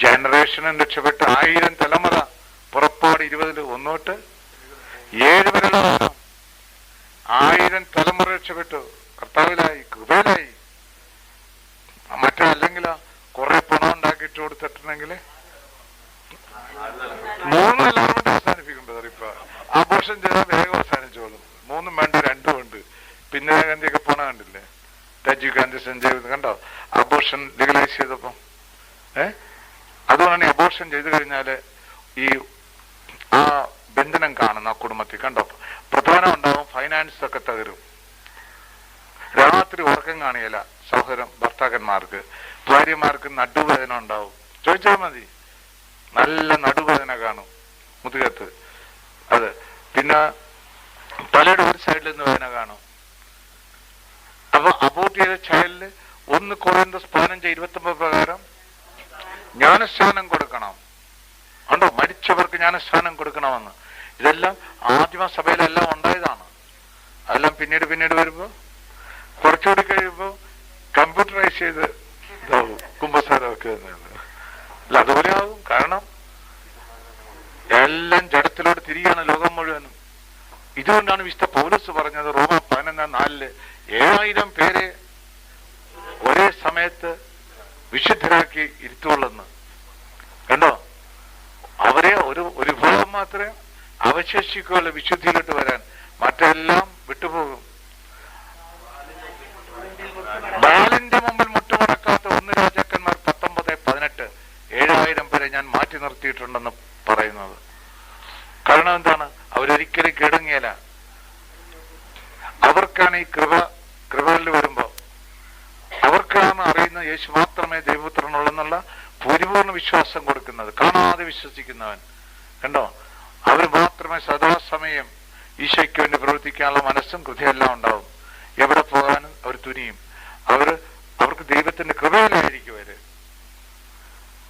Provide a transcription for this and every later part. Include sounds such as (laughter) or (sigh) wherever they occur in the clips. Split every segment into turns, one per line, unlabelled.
ജനറേഷനും രക്ഷപ്പെട്ട് ആയിരം തലമുറ പുറപ്പാട് ഇരുപതിൽ ഒന്നോട്ട് ഏഴ് കാലം ആയിരം തലമുറ രക്ഷപ്പെട്ടു കർത്താവിലായി കൃപയിലായി. മറ്റല്ലെങ്കിൽ കുറെ പണം ഉണ്ടാക്കിയിട്ട് കൊടുത്തിട്ടുണ്ടെങ്കിൽ മൂന്ന് എല്ലാവരും അവസാനിപ്പിക്കും ഇപ്പൊ. ആഘോഷം ചെയ്താൽ വേഗം അവസാനിച്ചോളും. മൂന്നും വേണ്ട രണ്ടും ഉണ്ട്. പിന്നെ ഗാന്ധിയൊക്കെ പോണ കണ്ടില്ലേ? രാജീവ് ഗാന്ധി സഞ്ജയ് കണ്ടോ? അബോർഷൻ ലീഗലൈസ് ചെയ്തപ്പോ. ഏ? അതുകൊണ്ടാണ് അബോർഷൻ ചെയ്തു കഴിഞ്ഞാൽ ഈ ആ ബന്ധനം കാണുന്ന ആ കുടുംബത്തിൽ കണ്ടോ? പ്രധാനം ഉണ്ടാവും ഫൈനാൻസ് ഒക്കെ തകരും. രാത്രി ഉറക്കം കാണിയല്ല സഹോദരം ഭർത്താക്കന്മാർക്ക്. ഭാര്യമാർക്ക് നടുവേദന ഉണ്ടാവും. ചോദിച്ചാൽ മതി. നല്ല നടുവേദന കാണും മുതുകത്ത്. അത് പിന്നെ തലയുടെ ഒരു സൈഡിൽ നിന്ന് വേദന കാണും. അപ്പൊ അബോർട്ട് ചെയ്ത ചൈൽഡിൽ ഒന്ന് കുറയുന്ന പതിനഞ്ച് ഇരുപത്തൊമ്പത് പ്രകാരം ജ്ഞാനസ്ഥാനം കൊടുക്കണം. ഉണ്ടോ മരിച്ചവർക്ക് ജ്ഞാനസ്ഥാനം കൊടുക്കണമെന്ന്. ഇതെല്ലാം ആദിമ സഭയിലെല്ലാം ഉണ്ടായതാണ്. അതെല്ലാം പിന്നീട് പിന്നീട് വരുമ്പോ കുറച്ചുകൂടി കഴിയുമ്പോ കമ്പ്യൂട്ടറൈസ് ചെയ്ത് കുംഭസാരമൊക്കെ. അല്ല അതുപോലെ ആകും കാരണം എല്ലാം ജഡത്തിലൂടെ തിരികെയാണ് ലോകം മുഴുവനും. ഇതുകൊണ്ടാണ് വിശുദ്ധ പൗലസ് പറഞ്ഞത് റോമ പതിനൊന്നാം നാലിൽ ഏഴായിരം പേരെ ഒരേ സമയത്ത് വിശുദ്ധരാക്കി ഇരുത്തുള്ളെന്ന് കണ്ടോ? അവരെ ഒരു ഒരു വിഭാഗം മാത്രമേ അവശേഷിക്കുള്ള വിശുദ്ധിയിലോട്ട് വരാൻ. മറ്റെല്ലാം വിട്ടുപോകും. ബാലിന്റെ മുമ്പിൽ മുട്ടുമടക്കാത്ത ഒന്ന് രാജാക്കന്മാർ പത്തൊമ്പത് പതിനെട്ട് ഏഴായിരം പേരെ ഞാൻ മാറ്റി നിർത്തിയിട്ടുണ്ടെന്ന് പറയുന്നത്. കാരണം എന്താണ്? അവരൊരിക്കലും കിടങ്ങിയല്ല. അവർക്കാണ് ഈ കൃപ കൃപകളിൽ വരുമ്പോ അവർക്കാണ് അറിയുന്ന യേശു മാത്രമേ ദൈവപുത്രനുള്ളെന്നുള്ള പരിപൂർണ വിശ്വാസം കൊടുക്കുന്നത്. കാണാതെ വിശ്വസിക്കുന്നവൻ. കണ്ടോ? അവർ മാത്രമേ സദാസമയം ഈശോയ്ക്ക് വേണ്ടി പ്രവർത്തിക്കാനുള്ള മനസ്സും കൃതിയെല്ലാം ഉണ്ടാവും. എവിടെ പോകാനും അവർ തുനിയും. അവർ അവർക്ക് ദൈവത്തിന്റെ കൃപയിലായിരിക്കും അവർ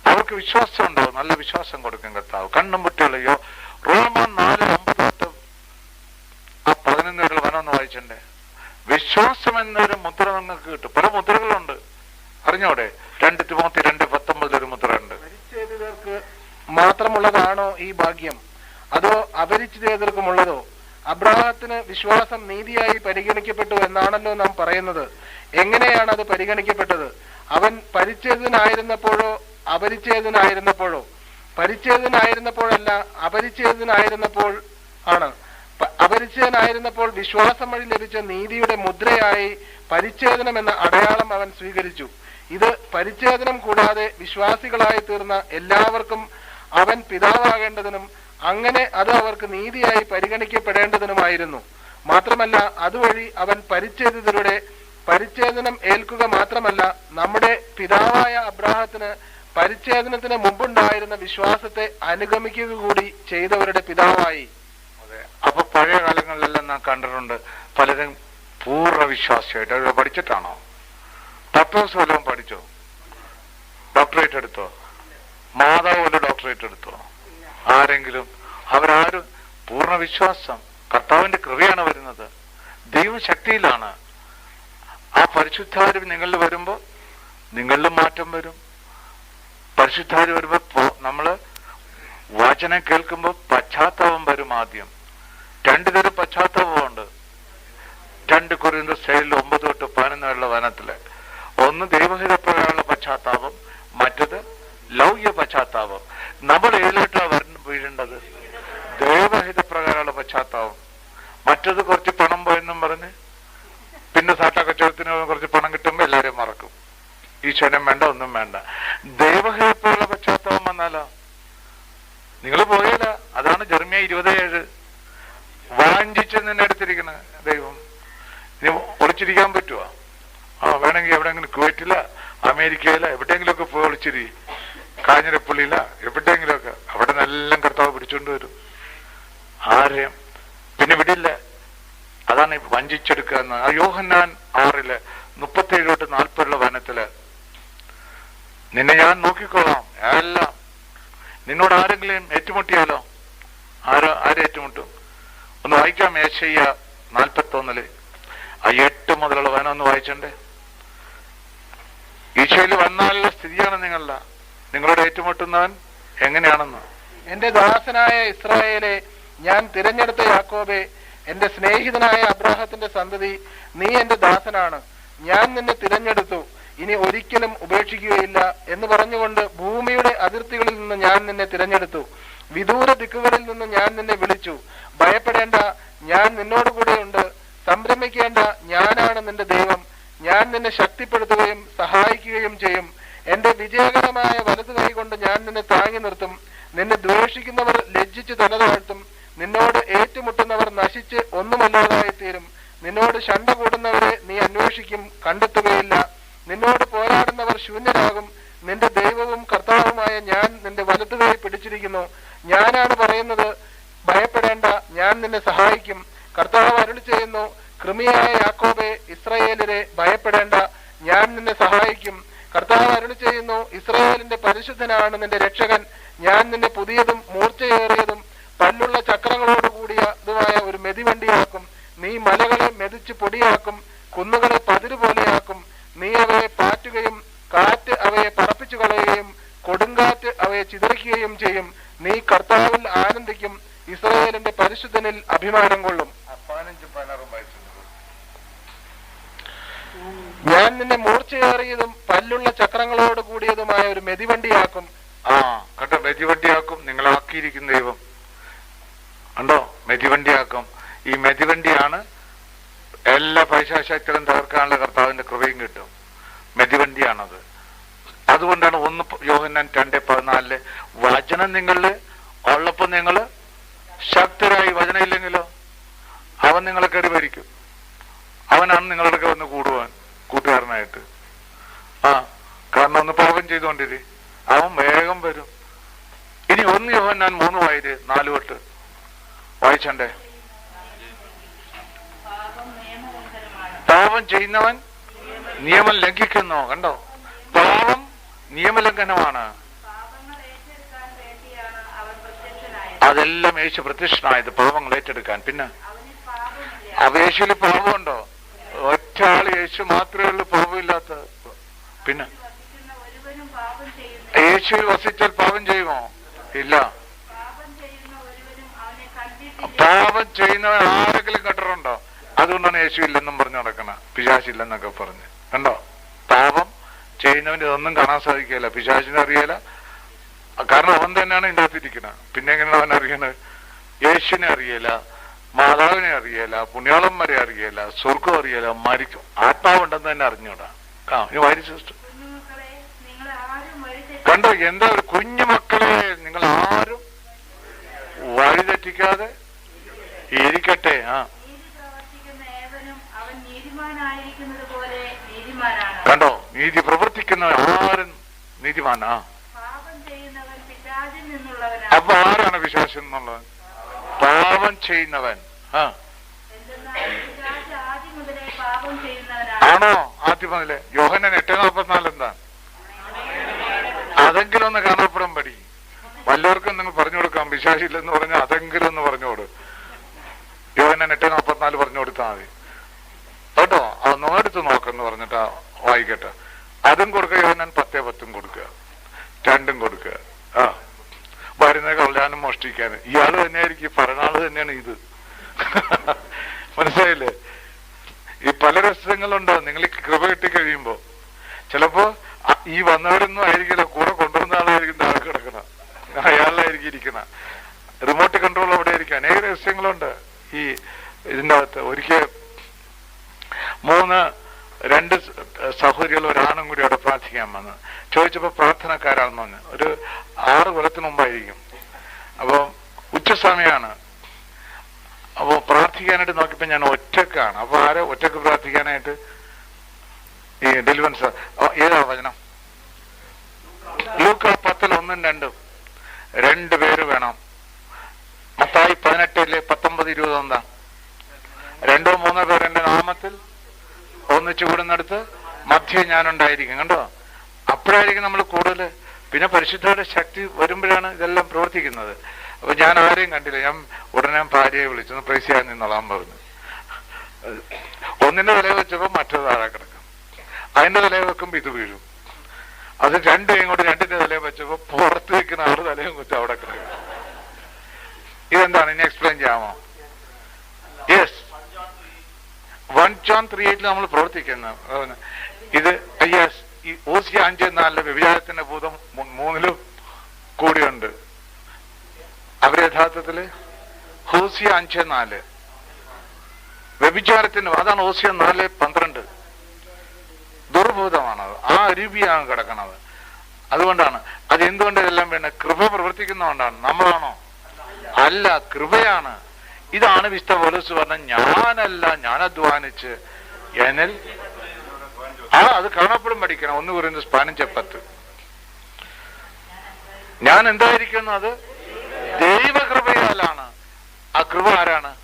അവർക്ക് വിശ്വാസം ഉണ്ടാവും. നല്ല വിശ്വാസം കൊടുക്കും കർത്താവ്. കണ്ണും പൊട്ടികളയോ റോമൻ നാല് ഒമ്പത് തൊട്ട് ആ പതിനൊന്ന് വരെയുള്ള വനം ഒന്ന് വായിച്ചണ്ടേ? വിശ്വാസം എന്നൊരു മുദ്ര നിങ്ങൾക്ക് കിട്ടും. പല മുദ്രകളുണ്ട്. അറിഞ്ഞോടെ? രണ്ട് തിമോത്തി രണ്ട് പത്തൊമ്പതിൽ ഒരു മുദ്ര ഉണ്ട്
മരിച്ചേതർക്ക് മാത്രമുള്ളതാണോ ഈ ഭാഗ്യം? അതോ അപരിചിതർക്കുമുള്ളതോ അബ്രാഹത്തിന് വിശ്വാസം നീതിയായി പരിഗണിക്കപ്പെട്ടു എന്നാണല്ലോ നാം പറയുന്നത്. എങ്ങനെയാണ് അത് പരിഗണിക്കപ്പെട്ടത്? അവൻ പരിച്ഛേദനായിരുന്നപ്പോഴോ അപരിച്ഛേദനായിരുന്നപ്പോഴോ പരിച്ഛേദനായിരുന്നപ്പോഴല്ല അപരിച്ഛേദനായിരുന്നപ്പോൾ ആണ്. അപരിച്ഛേദനായിരുന്നപ്പോൾ വിശ്വാസം വഴി ലഭിച്ച നീതിയുടെ മുദ്രയായി പരിച്ഛേദനം എന്ന അടയാളം അവൻ സ്വീകരിച്ചു. ഇത് പരിച്ഛേദനം കൂടാതെ വിശ്വാസികളായി തീർന്ന എല്ലാവർക്കും അവൻ പിതാവാകേണ്ടതിനും അങ്ങനെ അത് അവർക്ക് നീതിയായി പരിഗണിക്കപ്പെടേണ്ടതിനുമായിരുന്നു. മാത്രമല്ല അതുവഴി അവൻ പരിച്ഛേദിതരുടെ പരിച്ഛേദനം ഏൽക്കുക മാത്രമല്ല നമ്മുടെ പിതാവായ അബ്രാഹത്തിന് പരിച്ഛേദനത്തിന് മുമ്പുണ്ടായിരുന്ന വിശ്വാസത്തെ അനുഗമിക്കുക കൂടി ചെയ്തവരുടെ പിതാവായി.
അപ്പൊ പഴയ കാലങ്ങളിലെല്ലാം നാം കണ്ടിട്ടുണ്ട് പലരും പൂർണ വിശ്വാസിയായിട്ട് അവർ പഠിച്ചിട്ടാണോ? ഡോക്ടേഴ്സ് വല്ലതും പഠിച്ചോ? ഡോക്ടറേറ്റ് എടുത്തോ? മാതാവ് വല്ല ഡോക്ടറേറ്റ് എടുത്തോ? ആരെങ്കിലും? അവരാരും പൂർണ വിശ്വാസം കർത്താവിന്റെ കൃപയാണ് വരുന്നത്. ദൈവശക്തിയിലാണ്. ആ പരിശുദ്ധാരും നിങ്ങളിൽ വരുമ്പോ നിങ്ങളിലും മാറ്റം വരും. പരിശുദ്ധാര് വരുമ്പോ നമ്മൾ വചനം കേൾക്കുമ്പോ പശ്ചാത്താപം വരും ആദ്യം. രണ്ടു തരം പശ്ചാത്തലമുണ്ട്. രണ്ട് കുറിയുന്ന സ്റ്റൈലിൽ ഒമ്പത് തൊട്ട് പതിനൊന്നുള്ള വനത്തിൽ. ഒന്ന് ദൈവഹിതപ്രകാരമുള്ള പശ്ചാത്താപം മറ്റത് ലൗകിക പശ്ചാത്താപം. നമ്മൾ ഏതിലോട്ടാ വരണം വീഴേണ്ടത്? ദൈവഹിതപ്രകാരമുള്ള പശ്ചാത്താപം. മറ്റത് കുറച്ച് പണം പോയെന്നും പറഞ്ഞ് പിന്നെ സാട്ട കച്ചവടത്തിന് കുറച്ച് പണം കിട്ടുമ്പോ എല്ലാരെയും മറക്കും. ഈശ്വരൻ വേണ്ട ഒന്നും വേണ്ട. ദൈവഹിതപ്രകാരമുള്ള പശ്ചാത്താപം വന്നാലോ? നിങ്ങൾ പോയല്ല അതാണ് ജെർമിയ ഇരുപത്തേഴ് വാഞ്ചിച്ച് നിന്നെ എടുത്തിരിക്കണ ദൈവം. ഇനി ഒളിച്ചിരിക്കാൻ പറ്റുമോ ആ വേണമെങ്കിൽ എവിടെയെങ്കിലും കുവൈറ്റില അമേരിക്കയില എവിടെയെങ്കിലുമൊക്കെ പോയി ഒളിച്ചിരി. കാഞ്ഞിരപ്പള്ളിയില എവിടെയെങ്കിലുമൊക്കെ. അവിടെ നിന്നെല്ലാം കർത്താവ് പിടിച്ചോണ്ട് വരും. ആരെയും. പിന്നെ വിടില്ല. അതാണ് ഈ വഞ്ചിച്ചെടുക്കുക എന്ന്. ആ യോഹന്നാൻ ആറിൽ മുപ്പത്തേഴ് തൊട്ട് നാൽപ്പതുള്ള വനത്തിൽ നിന്നെ ഞാൻ നോക്കിക്കോളാം എല്ലാം. നിന്നോട് ആരെങ്കിലും ഏറ്റുമുട്ടിയാലോ? ആരോ ആരെ ഏറ്റുമുട്ടും? ഒന്ന് വായിക്കാം. ഏശയ്യ നാൽപ്പത്തി ഒന്നിൽ ആ എട്ട് മുതലുള്ള വനം ഒന്ന് വായിച്ചണ്ടേ. ഈശോയിൽ വന്നാലുള്ള സ്ഥിതിയാണ് നിങ്ങളുടെ നിങ്ങളോട് ഏറ്റുമുട്ടുന്നവൻ എങ്ങനെയാണെന്ന്?
എന്റെ ദാസനായ ഇസ്രായേലെ ഞാൻ തിരഞ്ഞെടുത്ത യാക്കോബെ എന്റെ സ്നേഹിതനായ അബ്രാഹത്തിന്റെ സന്തതി നീ എന്റെ ദാസനാണ്. ഞാൻ നിന്നെ തിരഞ്ഞെടുത്തു. ഇനി ഒരിക്കലും ഉപേക്ഷിക്കുകയില്ല എന്ന് പറഞ്ഞുകൊണ്ട് ഭൂമിയുടെ അതിർത്തികളിൽ നിന്ന് ഞാൻ നിന്നെ തിരഞ്ഞെടുത്തു. വിദൂര ദിക്കുകളിൽ നിന്ന് ഞാൻ നിന്നെ വിളിച്ചു. ഭയപ്പെടേണ്ട ഞാൻ നിന്നോട് കൂടെയുണ്ട്. സംരംഭിക്കേണ്ട ഞാനാണ് നിന്റെ ദൈവം. ഞാൻ നിന്നെ ശക്തിപ്പെടുത്തുകയും സഹായിക്കുകയും ചെയ്യും. എന്റെ വിജയകരമായ വലതു കൈ കൊണ്ട് ഞാൻ നിന്നെ താങ്ങി നിർത്തും. നിന്നെ ദ്വേഷിക്കുന്നവർ ലജ്ജിച്ച് തല താഴ്ത്തും നിന്നോട് ഏറ്റുമുട്ടുന്നവർ നശിച്ച് ഒന്നുമല്ലാതായി തീരും നിന്നോട് ശണ്ട കൂടുന്നവരെ നീ അന്വേഷിക്കും കണ്ടെത്തുകയില്ല നിന്നോട് പോരാടുന്നവർ ശൂന്യരാകും നിന്റെ ദൈവവും കർത്താവുമായ ഞാൻ നിന്റെ വലതുകൈ പിടിച്ചിരിക്കുന്നു ഞാനാണ് പറയുന്നത് ഭയപ്പെടേണ്ട ഞാൻ നിന്നെ സഹായിക്കും കർത്താവ് അരുളി ചെയ്യുന്നു കൃമിയായ യാക്കോബെ ഇസ്രായേലിനെ ഭയപ്പെടേണ്ട ഞാൻ നിന്നെ സഹായിക്കും കർത്താവ് അരുളി ചെയ്യുന്നു ഇസ്രായേലിന്റെ പരിശുദ്ധനാണ് നിന്റെ രക്ഷകൻ. ഞാൻ നിന്നെ പുതിയതും മൂർച്ചയേറിയതും പല്ലുള്ള ചക്രങ്ങളോട് കൂടിയതുമായ ഒരു മെതിവണ്ടിയാക്കും. നീ മലകളെ മെതിച്ച് പൊടിയാക്കും. കുന്നുകളെ പതിരു പോലെയാക്കും. നീ അവയെ പാറ്റുകയും കാറ്റ് അവയെ പറപ്പിച്ചു കളയുകയും കൊടുങ്കാറ്റ് അവയെ ചിതറിക്കുകയും ചെയ്യും. നീ കർത്താവിൽ ആനന്ദിക്കും. ഇസ്രായേലിന്റെ പരിശുദ്ധനിൽ അഭിമാനം കൊള്ളും. ഞാൻ നിന്നെ മൂർച്ചയേറിയതും പല്ലുള്ള ചക്രങ്ങളോട് കൂടിയതുമായ ഒരു മെതിവണ്ടിയാക്കും
ആ കണ്ടോ മെതിവണ്ടിയാക്കും നിങ്ങളാക്കിയിരിക്കുന്ന ദൈവം കണ്ടോ മെതിവണ്ടിയാക്കും ഈ മെതിവണ്ടിയാണ് എല്ലാ പൈശാശക്തികളും തകർക്കാനുള്ള കർത്താവിന്റെ കൃപയും കിട്ടും. മെതിവണ്ടിയാണത്. അതുകൊണ്ടാണ് ഒന്ന് യോഹന്നാൻ രണ്ട് പതിനാലിൽ വചനം നിങ്ങളിൽ ഉള്ളപ്പോൾ നിങ്ങൾ ശക്തരായി വചനം ഇല്ലെങ്കിലോ അവൻ നിങ്ങളെ കയറി ഭരിക്കും അവനാണ് നിങ്ങളുടെ വന്ന് കൂടുവാൻ കൂട്ടുകാരനായിട്ട്. ആ കാരണം ഒന്ന് പാപം ചെയ്തുകൊണ്ടിരി. അവൻ വേഗം വരും. ഇനി ഒന്ന് യോഹന്നാൻ മൂന്ന് വായിര് നാല് തൊട്ട്. വായിച്ചണ്ടേ.
പാപം
ചെയ്യുന്നവൻ നിയമം ലംഘിക്കുന്നു കണ്ടോ? പാപം നിയമലംഘനമാണ്. അതെല്ലാം യേശു പ്രത്യക്ഷനായത് പാപങ്ങൾ ഏറ്റെടുക്കാൻ. പിന്നെ? അപേക്ഷയിൽ പാപമുണ്ടോ? ആൾ യേശു മാത്രമേ ഉള്ളൂ പാപമില്ലാത്ത. പിന്നെ? യേശു വസിച്ചാൽ പാപം ചെയ്യുമോ? ഇല്ല.
പാപം
ചെയ്യുന്നവൻ ആരെങ്കിലും കണ്ടിട്ടുണ്ടോ? അതുകൊണ്ടാണ് യേശു ഇല്ലെന്നും പറഞ്ഞു നടക്കണ. പിശാശില്ലെന്നൊക്കെ പറഞ്ഞ്. കണ്ടോ? പാപം ചെയ്യുന്നവന് ഇതൊന്നും കാണാൻ സാധിക്കില്ല പിശാചിനെ അറിയില്ല കാരണം അവൻ തന്നെയാണ് ഇതിന്റെ പിന്നെ എങ്ങനെയാണ് അവൻ അറിയണത്? യേശുവിനെ അറിയില്ല മാതാവിനെ അറിയില്ല പുണ്യാളന്മാരെ അറിയില്ല സ്വർഗം അറിയില്ല മരിക്കും. ആത്മാവുണ്ടെന്ന് തന്നെ അറിഞ്ഞോടാ. ആ ഇനി വാരി കണ്ടോ? എന്താ ഒരു കുഞ്ഞു മക്കളെ നിങ്ങൾ ആരും വഴിതെറ്റിക്കാതെ ഇരിക്കട്ടെ? ആ
നീതി പ്രവർത്തിക്കുന്ന ഏവനും അവൻ നീതിമാനായിരിക്കുന്നത് പോലെ നീതിമാനാണ്
കണ്ടോ? നീതി പ്രവർത്തിക്കുന്ന ആരും നീതിമാനാ. അപ്പൊ ആരാണ് വിശ്വാസം എന്നുള്ളത് പാപം ചെയ്യുന്നവൻ. ആണോ? ആദ്യം മുതലേ. യോഹനൻ എട്ട് നാൽപ്പത്തിനാല് എന്താ? അതെങ്കിലും ഒന്ന് കാണപ്പെടാൻ പടി. വല്ലവർക്കും നിങ്ങൾ പറഞ്ഞു കൊടുക്കാം. വിശ്വാസില്ലെന്ന് പറഞ്ഞാൽ അതെങ്കിലും ഒന്ന് പറഞ്ഞോട് യോഹനൻ എട്ട് നാൽപ്പത്തിനാല് പറഞ്ഞു കൊടുത്താൽ മതി. എടുത്ത് പറഞ്ഞിട്ട് വായിക്കട്ടെ. അതും കൊടുക്കുക യോഹനാൻ പത്തേ പത്തും കൊടുക്കുക. രണ്ടും കൊടുക്കുക. ആ. വരുന്ന കൊല്ലാനും മോഷ്ടിക്കാനും ഇയാൾ തന്നെയായിരിക്കും. ഈ പറയണാൾ തന്നെയാണ് ഇത്. (laughs) മനസ്സിലായില്ലേ? ഈ പല രസങ്ങളുണ്ടോ നിങ്ങൾ ഈ കൃപ കിട്ടി കഴിയുമ്പോ. ചിലപ്പോ ഈ വന്നവരൊന്നും ആയിരിക്കില്ല. കൂടെ കൊണ്ടുവന്ന ആളായിരിക്കും താഴെ കിടക്കണം. അയാളിലായിരിക്കും ഇരിക്കണം. റിമോട്ട് കൺട്രോൾ അവിടെ ആയിരിക്കും അനേക രഹസ്യങ്ങളുണ്ട്. ഈ ഇതിന്റെ അകത്ത്. ഒരിക്കൽ മൂന്ന് രണ്ട് സഹോദരികളും ഒരാണും കൂടി അവിടെ പ്രാർത്ഥിക്കാൻ വന്നത് ചോദിച്ചപ്പോ പ്രാർത്ഥനക്കാരാണെന്ന് പറഞ്ഞു. ഒരു ആറ് കൊല്ലത്തിന് മുമ്പായിരിക്കും. അപ്പൊ ഉച്ചസമയമാണ് അപ്പോ പ്രാർത്ഥിക്കാനായിട്ട് നോക്കിയപ്പോ ഞാൻ ഒറ്റക്കാണ്. അപ്പൊ ആരെ ഒറ്റയ്ക്ക് പ്രാർത്ഥിക്കാനായിട്ട് ഈ ഡെലിവൻസ്? ഏതാ വചനം? ലൂക്ക പത്തിൽ ഒന്നും രണ്ടും. രണ്ട് പേര് വേണം. മത്തായി പതിനെട്ടിൽ പത്തൊമ്പത് ഇരുപത് എന്താ രണ്ടോ മൂന്നോ പേർ എന്റെ നാമത്തിൽ ഒന്നിച്ചു കൂടുന്നിടത്ത് മധ്യ ഞാനുണ്ടായിരിക്കും കണ്ടോ? അപ്പോഴായിരിക്കും നമ്മൾ കൂടുതൽ. പിന്നെ പരിശുദ്ധയുടെ ശക്തി വരുമ്പോഴാണ് ഇതെല്ലാം പ്രവർത്തിക്കുന്നത്. അപ്പൊ ഞാൻ ആരെയും കണ്ടില്ല. ഞാൻ ഉടനെ ഭാര്യയെ വിളിച്ചു. പ്രൈസ് ചെയ്യാൻ നിന്നോളാൻ പറഞ്ഞു. ഒന്നിന്റെ വില വെച്ചപ്പോ മറ്റൊരു താഴെ കിടക്കും. അതിന്റെ വില വെക്കുമ്പോ ഇത് വീഴും. അത് രണ്ടും കൂടി രണ്ടിന്റെ വില വെച്ചപ്പോ പുറത്ത് വെക്കുന്ന അവരുടെ തലയും കുറിച്ച് അവിടെ കിടക്കും. ഇതെന്താണ്? ഇനി എക്സ്പ്ലെയിൻ ചെയ്യാമോ യെസ് വൺ ജോൺ ത്രീ എയ്റ്റിൽ നമ്മൾ പ്രവർത്തിക്കുന്ന. ഇത് യെസ് ഈ ഓസിയ അഞ്ച് നാലിലെ വ്യഭിചാരത്തിന്റെ ഭൂതം മൂന്നിലും കൂടിയുണ്ട്. അവർ യഥാർത്ഥത്തിൽ ഹോസിയ അഞ്ച് നാല്. വ്യഭിചാരത്തിന് അതാണ് ഓസിയ നാല് പന്ത്രണ്ട്. ദുർഭൂതമാണത് ആ അരുവിയാണ് കിടക്കണത്. അതുകൊണ്ടാണ് അത് എന്തുകൊണ്ട് ഇതെല്ലാം വേണ്ട കൃപ പ്രവർത്തിക്കുന്നതുകൊണ്ടാണ്? നമ്മളാണോ? അല്ല കൃപയാണ്. ഇതാണ് വിശുദ്ധ പോലീസ് പറഞ്ഞ ഞാനല്ല ഞാൻ അധ്വാനിച്ച്. എനൽ ആ അത് കാണപ്പെടും പഠിക്കണം. ഒന്ന് പറയുന്നത് പതിനഞ്ച് പത്ത് ഞാൻ എന്തായിരിക്കുന്നു അത്? ദൈവകൃപയാലാണ്. ആ കൃപ ആരാണ്?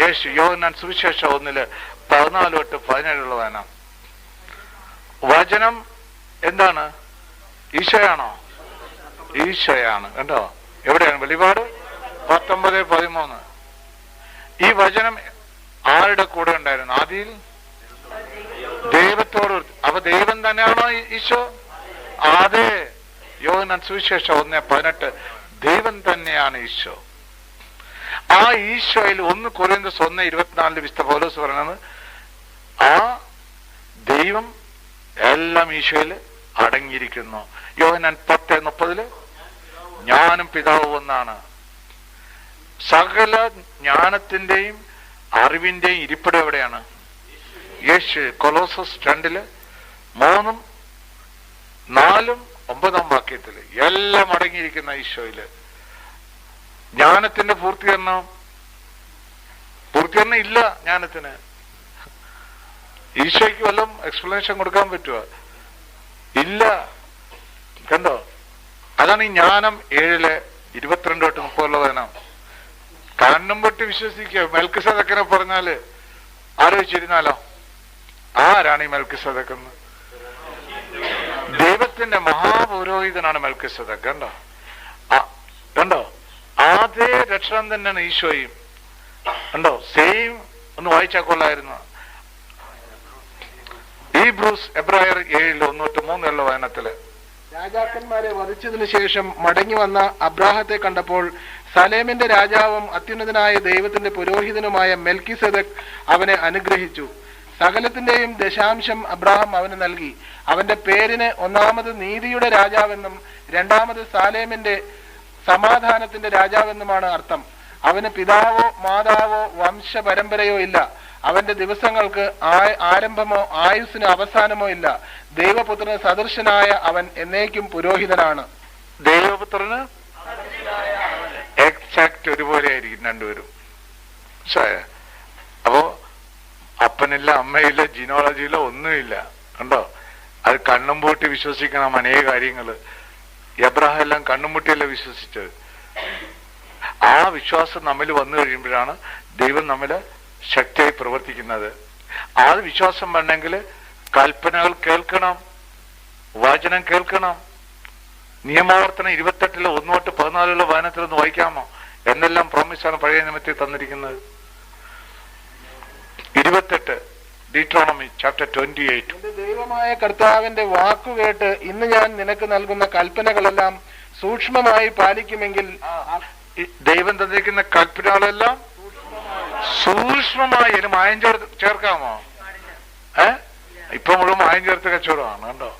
യേശു. യോഹന്നാൻ സുവിശേഷം ഒന്നിൽ പതിനാല് തൊട്ട് പതിനേഴുള്ള വചനം എന്താണ്? ഈശോയാണോ? ഈശോയാണ്. കണ്ടോ? എവിടെയാണ് വെളിപാട്? പത്തൊമ്പത് പതിമൂന്ന്. ഈ വചനം ആരുടെ കൂടെ ഉണ്ടായിരുന്നു? ആദിയിൽ? ദൈവത്തോട്. അപ്പൊ ദൈവം തന്നെയാണോ ഈശോ? അതെ. യോഗന സുവിശേഷം ഒന്ന് പതിനെട്ട്. ദൈവം തന്നെയാണ് ഈശോ. ആ ഈശോയിൽ ഒന്ന് കുറയുന്ന ഒന്ന് ഇരുപത്തിനാലിൽ വിശുദ്ധ പൗലോസ് പറയുന്നത് ആ ദൈവം എല്ലാം ഈശോയിൽ അടങ്ങിയിരിക്കുന്നു. യോഹനാൻ പത്ത് മുപ്പതിൽ ഞാനും പിതാവ് ഒന്നാണ്. സകല ജ്ഞാനത്തിന്റെയും അറിവിന്റെയും ഇരിപ്പിടം എവിടെയാണ്? യേശു കൊലോസസ് രണ്ടിൽ മൂന്നും നാലും ഒമ്പതാം വാക്യത്തിൽ. എല്ലാം അടങ്ങിയിരിക്കുന്ന ഈശോയിൽ. ജ്ഞാനത്തിന്റെ പൂർത്തീകരണം. പൂർത്തീകരണം ഇല്ല ജ്ഞാനത്തിന്. ഈശോയ്ക്ക് വല്ലതും എക്സ്പ്ലനേഷൻ കൊടുക്കാൻ പറ്റുമോ ഇല്ല. കണ്ടോ? അതാണ് ഈ ജ്ഞാനം ഏഴിൽ ഇരുപത്തിരണ്ട് തൊട്ട് മുപ്പതുള്ള വചനം. കണ്ണും പൊട്ടി വിശ്വസിക്കുക. മെൽക്ക് സദക്കനെ പറഞ്ഞാൽ ആലോചിച്ചിരുന്നാലോ? ആരാണ് ഈ മെൽക്ക് സദക്കെന്ന് ദൈവത്തിന്റെ മഹാപുരോഹിതനാണ് മെൽക്ക് സദക്ക് കണ്ടോ കണ്ടോ? അതേ രക്ഷണം തന്നെയാണ് ഈശോയും. കണ്ടോ? സെയിം ഒന്ന് വായിച്ചാൽ കൊള്ളായിരുന്നു. ഈ ബ്രൂസ് എബ്രായർ ഏഴിൽ ഒന്ന് തൊട്ട് മൂന്നുള്ള വചനത്തിൽ
രാജാക്കന്മാരെ വധിച്ചതിന് ശേഷം മടങ്ങി വന്ന അബ്രാഹത്തെ കണ്ടപ്പോൾ സലേമിന്റെ രാജാവും അത്യുന്നതനായ ദൈവത്തിന്റെ പുരോഹിതനുമായ മെൽക്കിസെദക് അവനെ അനുഗ്രഹിച്ചു. സകലത്തിന്റെയും ദശാംശം അബ്രാഹാം അവന് നൽകി. അവന്റെ പേരിന് ഒന്നാമത് നീതിയുടെ രാജാവെന്നും രണ്ടാമത് സാലേമിന്റെ സമാധാനത്തിന്റെ രാജാവെന്നുമാണ് അർത്ഥം. അവന് പിതാവോ മാതാവോ വംശപരമ്പരയോ ഇല്ല. അവന്റെ ദിവസങ്ങൾക്ക് ആരംഭമോ ആയുസ്സിന് അവസാനമോ ഇല്ല. ദൈവപുത്രന് സദൃശനായ അവൻ എന്നേക്കും പുരോഹിതനാണ്.
ദൈവപുത്രന് എക്സാക്ട് ഒരുപോലെ ആയിരിക്കും രണ്ടുപേരും? അപ്പോ അപ്പനില്ല അമ്മയില്ല ജിനോളജിയില്ല ഒന്നുമില്ല. കണ്ടോ? അത് കണ്ണും പൂട്ടി വിശ്വസിക്കണം അനേക കാര്യങ്ങൾ. എബ്രാഹം എല്ലാം കണ്ണും പൂട്ടിയല്ല വിശ്വസിച്ചത്? ആ വിശ്വാസം നമ്മിൽ വന്നു കഴിയുമ്പോഴാണ് ദൈവം നമ്മൾ ശക്തിയായി പ്രവർത്തിക്കുന്നത്. ആ വിശ്വാസം വേണമെങ്കിൽ കൽപ്പനകൾ കേൾക്കണം വചനം കേൾക്കണം. നിയമാവർത്തനം ഇരുപത്തെട്ടിലെ ഒന്ന് തൊട്ട് പതിനാലുള്ള വായനത്തിൽ ഒന്ന് വായിക്കാമോ? എന്നെല്ലാം പ്രോമിസാണ് പഴയ നിയമത്തിൽ തന്നിരിക്കുന്നത്. ഇരുപത്തെട്ട് ഡീട്രോണമി ചാപ്റ്റർ ട്വന്റി എയ്റ്റ്
ദൈവമായ കർത്താവിന്റെ വാക്കുകേട്ട് ഇന്ന് ഞാൻ നിനക്ക് നൽകുന്ന കൽപ്പനകളെല്ലാം സൂക്ഷ്മമായി പാലിക്കുമെങ്കിൽ
ദൈവം തന്നിരിക്കുന്ന കൽപ്പനകളെല്ലാം സൂക്ഷ്മമായി അതിന് മായം ചേർ ചേർക്കാമോ? ഏ? ഇപ്പൊ മുഴുവൻ മായം ചേർത്ത് കച്ചവടമാണ് കണ്ടോ?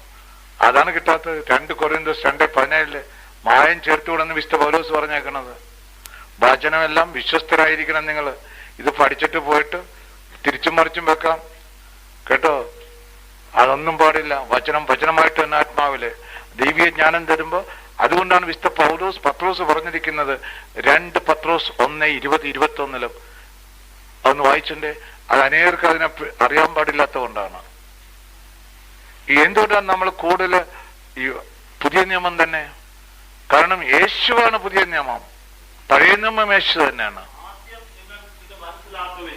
അതാണ് കിട്ടാത്തത്. രണ്ട് കൊറിയന്തോസ് രണ്ട് പതിനേഴിൽ മായം ചേർത്തുകൂടെന്ന് വിശുദ്ധ പൗലോസ് പറഞ്ഞേക്കണത്. വചനമെല്ലാം വിശ്വസ്തരായിരിക്കണം നിങ്ങൾ. ഇത് പഠിച്ചിട്ട് പോയിട്ട് തിരിച്ചും മറിച്ചും വെക്കാം. കേട്ടോ? അതൊന്നും പാടില്ല. വചനം വചനമായിട്ട് തന്നെ ആത്മാവിൽ. ദൈവീയ ജ്ഞാനം തരുമ്പോ അതുകൊണ്ടാണ് വിശുദ്ധ പൗലോസ് പത്രോസ് പറഞ്ഞിരിക്കുന്നത് രണ്ട് പത്രോസ് ഒന്ന് ഇരുപത് ഇരുപത്തി ഒന്നിലും അതൊന്ന് വായിച്ചിട്ടുണ്ട് അത് അനേകർക്ക് അതിനെ അറിയാൻ പാടില്ലാത്ത കൊണ്ടാണ്. എന്തുകൊണ്ടാണ് നമ്മൾ കൂടുതൽ ഈ പുതിയ നിയമം തന്നെ? കാരണം യേശുവാണ് പുതിയ നിയമം. പഴയ നിയമം യേശു തന്നെയാണ്.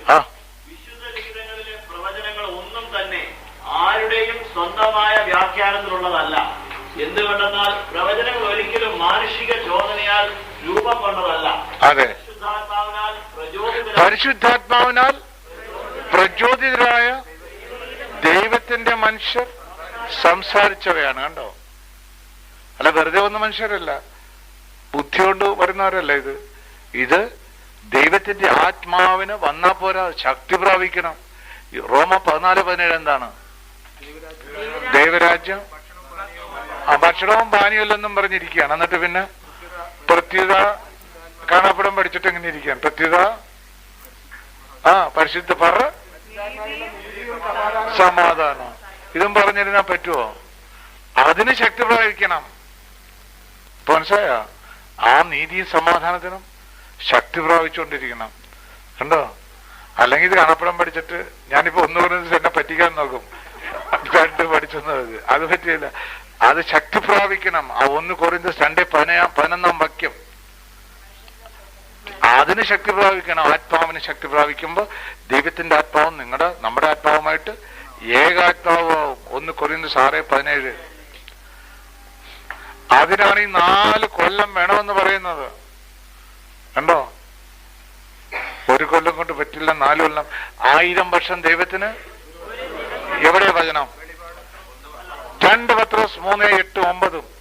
ആ.
ഒന്നും ആരുടെയും സ്വന്തമായ വ്യാഖ്യാനത്തിലുള്ളതല്ല. എന്തുകൊണ്ടെന്നാൽ പ്രവചനങ്ങൾ ഒരിക്കലും മാനുഷിക ചോദനയാൽ രൂപം കൊണ്ടതല്ല.
അതെ.
പരിശുദ്ധാത്മാവിനാൽ പ്രചോദിതരായ
ദൈവത്തിന്റെ മനുഷ്യർ സംസാരിച്ചവയാണ് കണ്ടോ? അല്ല വെറുതെ വന്ന മനുഷ്യരല്ല. കൊണ്ട് വരുന്നവരല്ല ഇത്? ഇത് ദൈവത്തിന്റെ ആത്മാവിന് വന്നാ പോരാ ശക്തി പ്രാപിക്കണം. റോമ പതിനാല് പതിനേഴ് എന്താണ്? ദൈവരാജ്യം. ആ ഭക്ഷണവും പാനീയല്ലെന്നും പറഞ്ഞിരിക്കുകയാണ്. എന്നിട്ട് പിന്നെ പ്രത്യുത കാണാപ്പടം പഠിച്ചിട്ട് എങ്ങനെ ഇരിക്കുകയാണ്? പ്രത്യുത ആ പരിശുദ്ധ പറ. സമാധാനം. ഇതും പറഞ്ഞിരുന്നാ പറ്റുമോ അതിന് ശക്തി പ്രാപിക്കണം. മനസ്സിലായോ? ആ നീതിയും സമാധാനത്തിനും ശക്തി പ്രാപിച്ചുകൊണ്ടിരിക്കണം. കണ്ടോ? അല്ലെങ്കിൽ ഇത് കാണപ്പടം പഠിച്ചിട്ട് ഞാനിപ്പോ ഒന്ന് പറഞ്ഞത് എന്നെ പറ്റിക്കാൻ നോക്കും. രണ്ട് പഠിച്ചെന്ന് അത്. പറ്റിയില്ല അത് ശക്തി പ്രാപിക്കണം. ആ ഒന്ന് കുറയുന്നത് രണ്ട് പതിനാ പതിനൊന്നാം വാക്യം. അതിന് ശക്തി പ്രാപിക്കണം. ആത്മാവിന് ശക്തി പ്രാപിക്കുമ്പോൾ ദൈവത്തിന്റെ ആത്മാവും നിങ്ങളുടെ നമ്മുടെ ആത്മാവുമായിട്ട് ഏകാത്മാവും ഒന്ന് കുറയുന്നത് സാറേ പതിനേഴ്. അതിനാണ് ഈ നാല് കൊല്ലം വേണമെന്ന് പറയുന്നത്. കണ്ടോ? ഒരു കൊല്ലം കൊണ്ട് പറ്റില്ല നാല് കൊല്ലം. ആയിരം വർഷം ദൈവത്തിന്? എവിടെ വചനം? രണ്ട് പത്രോസ് മൂന്ന് എട്ട് ഒമ്പതും.